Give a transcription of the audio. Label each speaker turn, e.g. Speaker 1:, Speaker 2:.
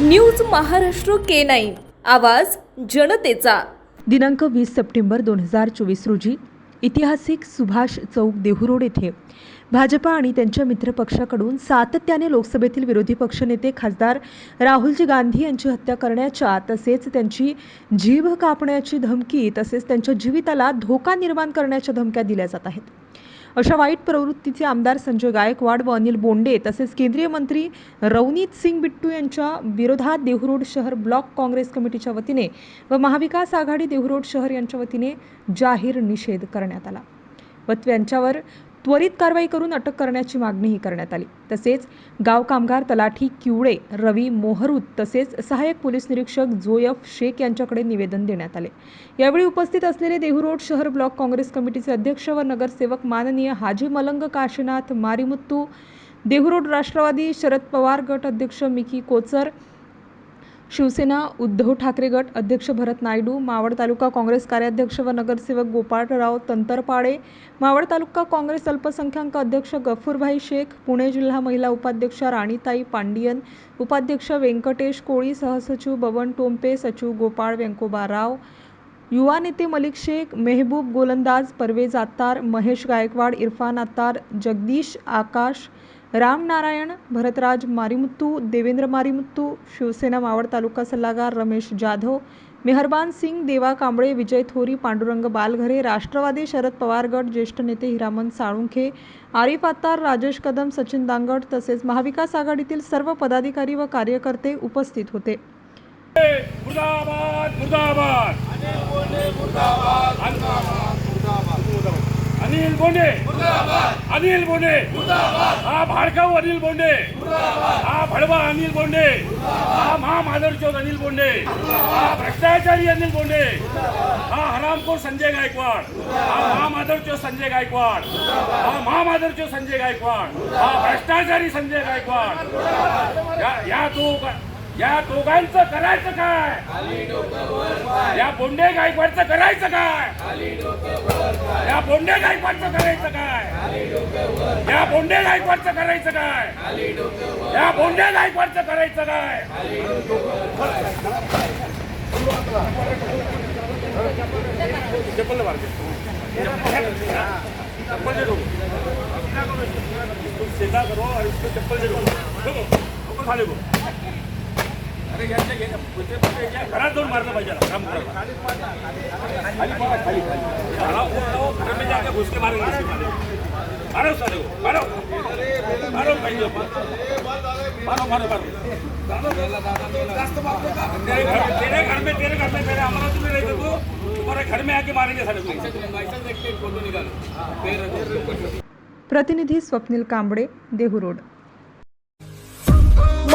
Speaker 1: News Maharashtra K nine. आवाज जनतेचा.
Speaker 2: दिनांक वीस सप्टेंबर दोन हजार चोवीस रोजी ऐतिहासिक सुभाष चौक देहूरोड येथे भाजपा आणि त्यांच्या मित्रपक्षाकडून सातत्याने लोकसभेतील विरोधी पक्षनेते खासदार राहुलजी गांधी यांची हत्या करण्याच्या तसेच त्यांची जीभ कापण्याची धमकी तसेच त्यांच्या जीविताला धोका निर्माण करण्याच्या धमक्या दिल्या जात आहेत. अशा वाईट प्रवृत्तीचे आमदार संजय गायकवाड व अनिल बोंडे तसेच केंद्रीय मंत्री रवनीत सिंग बिट्टू यांच्या विरोधात देहरोड शहर ब्लॉक काँग्रेस कमिटीच्या वतीने व महाविकास आघाडी देहरोड शहर यांच्या वतीने जाहीर निषेध करण्यात आला. व त्यांच्यावर त्वरित कारवाई करून अटक करण्याची मागणीही करण्यात आली. तसेच गाव कामगार तलाठी किवळे रवी मोहरूत तसेच सहाय्यक पोलीस निरीक्षक जोयफ शेख यांच्याकडे निवेदन देण्यात आले. यावेळी उपस्थित असलेले देहुरोड शहर ब्लॉक काँग्रेस कमिटीचे अध्यक्ष व नगरसेवक माननीय हाजी मलंग काशीनाथ मारिमुत्तू देहुरोड राष्ट्रवादी शरद पवार गट अध्यक्ष मिकी कोचर शिवसेना उद्धव ठाकरे गट अध्यक्ष भरत नायडू मावळ तालुका काँग्रेस कार्याध्यक्ष व नगरसेवक गोपाळराव तंतरपाडे मावळ तालुका काँग्रेस अल्पसंख्याक अध्यक्ष गफूरभाई शेख पुणे जिल्हा महिला उपाध्यक्ष राणीताई पांडियन उपाध्यक्ष व्यंकटेश कोळी सहसचिव बबन टोंपे सचिव गोपाळ व्यंकोबा राव युवा नेते मलिक शेख मेहबूब गोलंदाज परवेज आत्तार महेश गायकवाड इरफान आत्तार जगदीश आकाश रामनारायण भरतराज मारिमुत्तू देवेंद्र मारिमुत्तू शिवसेना मावळ तालुका सल्लागार रमेश जाधव मेहरबान सिंग देवा कांबळे विजय थोरी पांडुरंग बालघरे राष्ट्रवादी शरद पवार गट ज्येष्ठ नेते हिरामन साळुंखे आरिफ आत्तार राजेश कदम सचिन दांगट तसेच महाविकास आघाडीतील सर्व पदाधिकारी व कार्यकर्ते उपस्थित होते.
Speaker 3: मुर्दाबाद मुर्दाबाद. अनिल बोंडे. अनिल बोंडे. हा भाडकाऊ अनिल बोंडे. हा भडवा अनिल बोंडे. हा महामाधवचोद अनिल बोंडे. हा भ्रष्टाचारी अनिल बोंडे. हा हरामखोर संजय गायकवाड. हा महामाधवचोद संजय गायकवाड. हा महामाधवचोद संजय गायकवाड. हा भ्रष्टाचारी संजय गायकवाड. या तो या दोघांचं करायचं काय या बोंडे गायकवाडचं करायचं काय या बोंडे गायकवाडचं करायचं काय या बोंडे गायकवाडचं करायचं काय या बोंडे गायकवाडचं करायचं काय चप्पल मार चप्पल दे दो सीधा करो और इसको चप्पल दे दो देखो को घरात जाऊन मारलं पाहिजे याला, तेरे घर में तेरे घर में रहते तो घर में आके मारेंगे
Speaker 2: प्रतिनिधी स्वप्नील कांबळे देहुरोड